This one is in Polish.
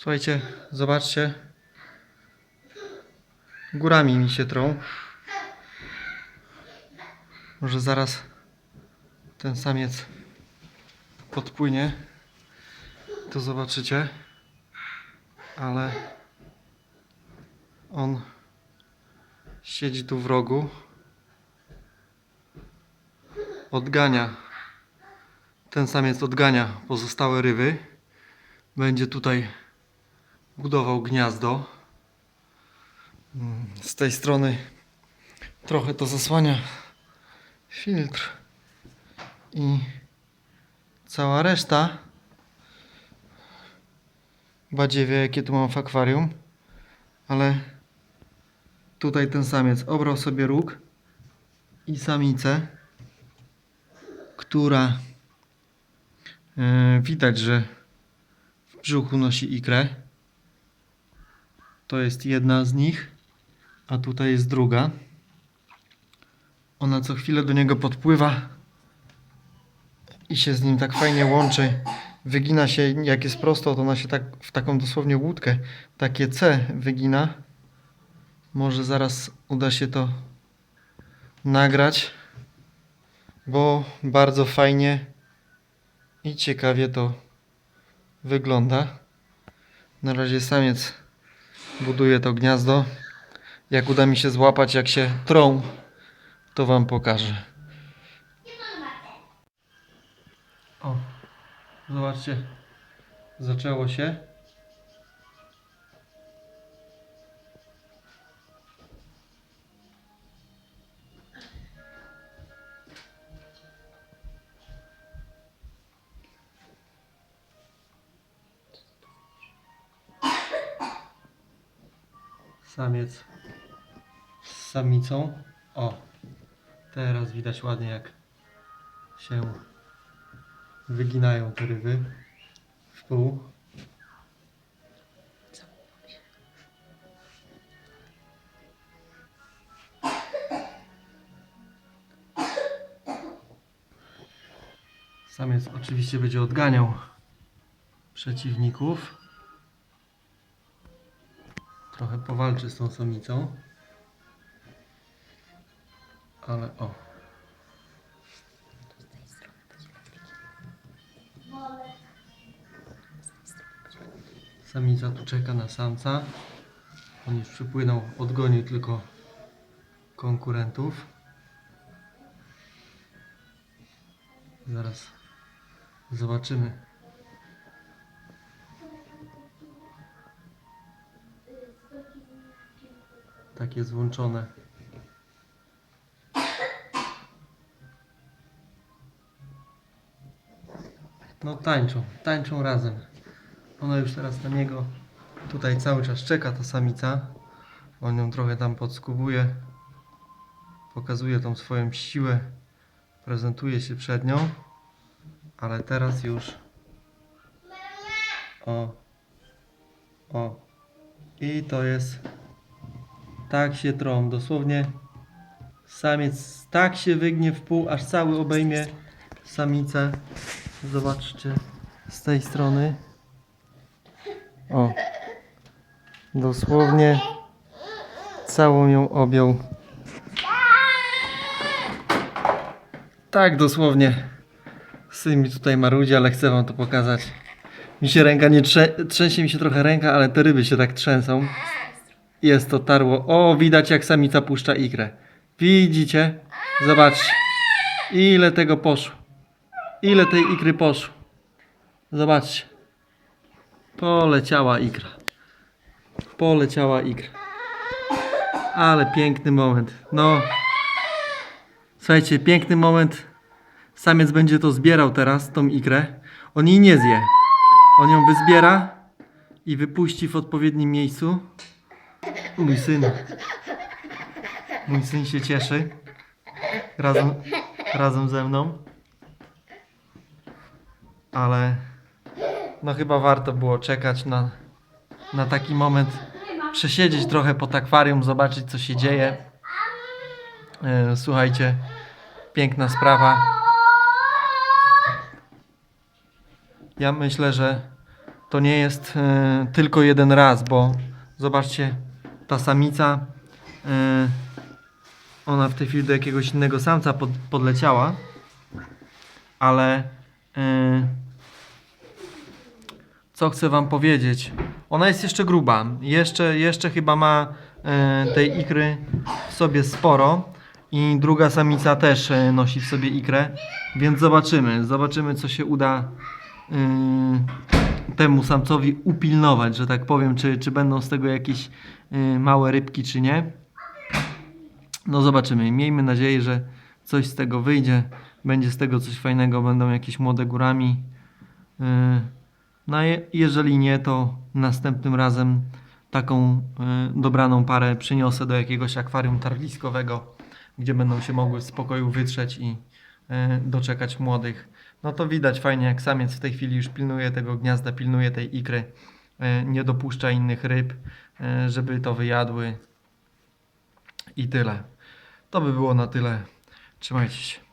Słuchajcie, zobaczcie. Górami mi się trą. Może zaraz ten samiec podpłynie. To zobaczycie. Ale on siedzi tu w rogu. Odgania. Ten samiec odgania pozostałe ryby. Będzie tutaj budował gniazdo. Mm, Z tej strony trochę to zasłania filtr i cała reszta badziewie jakie tu mam w akwarium ale tutaj ten samiec obrał sobie róg i samicę która e, widać, że w brzuchu nosi ikrę to jest jedna z nich, a tutaj jest druga. Ona co chwilę do niego podpływa i się z nim tak fajnie łączy. Wygina się, jak jest prosto, to ona się tak w taką dosłownie łódkę, takie C wygina. Może zaraz uda się to nagrać, bo bardzo fajnie i ciekawie to wygląda. Na razie samiec buduje to gniazdo. Jak uda mi się złapać, jak się trą, to Wam pokażę. O, zobaczcie, zaczęło się. Samiec z samicą. O, teraz widać ładnie jak się wyginają te ryby w pół. Samiec oczywiście będzie odganiał przeciwników. Trochę powalczy z tą samicą. Ale o. Samica tu czeka na samca. On już przypłynął, odgonił tylko konkurentów. Zaraz zobaczymy. Tak jest włączone. No tańczą, tańczą razem. Ona już teraz na niego tutaj cały czas czeka, ta samica. On ją trochę tam podskubuje. Pokazuje tą swoją siłę. Prezentuje się przed nią. Ale teraz już... O. O. I to jest... Tak się trą. Dosłownie samiec tak się wygnie w pół, aż cały obejmie samicę. Zobaczcie z tej strony. O. Dosłownie całą ją objął. Tak dosłownie. Syn mi tutaj marudzi, ale chcę wam to pokazać. Mi się ręka nie trze trzęsie mi się trochę ręka, ale te ryby się tak trzęsą. Jest to tarło. O, widać jak samica puszcza ikrę. Widzicie? Zobaczcie. Ile tego poszło. Ile tej ikry poszło. Zobaczcie. Poleciała ikra. Poleciała ikra. Ale piękny moment. No. Słuchajcie, piękny moment. Samiec będzie to zbierał teraz, tą ikrę. On jej nie zje. On ją wyzbiera i wypuści w odpowiednim miejscu. Mój syn. Mój syn się cieszy. Razem, razem ze mną. Ale no chyba warto było czekać na, na taki moment. Przesiedzieć trochę pod akwarium, zobaczyć co się dzieje. E, Słuchajcie, piękna sprawa. Ja myślę, że to nie jest e, tylko jeden raz, bo zobaczcie, ta samica, e, ona w tej chwili do jakiegoś innego samca pod, podleciała, ale e, co chcę wam powiedzieć? Ona jest jeszcze gruba, jeszcze, jeszcze chyba ma e, tej ikry w sobie sporo i druga samica też nosi w sobie ikrę, więc zobaczymy, zobaczymy co się uda temu samcowi upilnować, że tak powiem, czy, czy będą z tego jakieś y, małe rybki, czy nie. No zobaczymy. Miejmy nadzieję, że coś z tego wyjdzie. Będzie z tego coś fajnego, będą jakieś młode górami. Y, No a je, jeżeli nie, to następnym razem taką dobraną parę przyniosę do jakiegoś akwarium tarliskowego, gdzie będą się mogły w spokoju wytrzeć i doczekać młodych. No to widać fajnie, jak samiec w tej chwili już pilnuje tego gniazda, pilnuje tej ikry, y, nie dopuszcza innych ryb, y, żeby to wyjadły. I tyle. To by było na tyle. Trzymajcie się.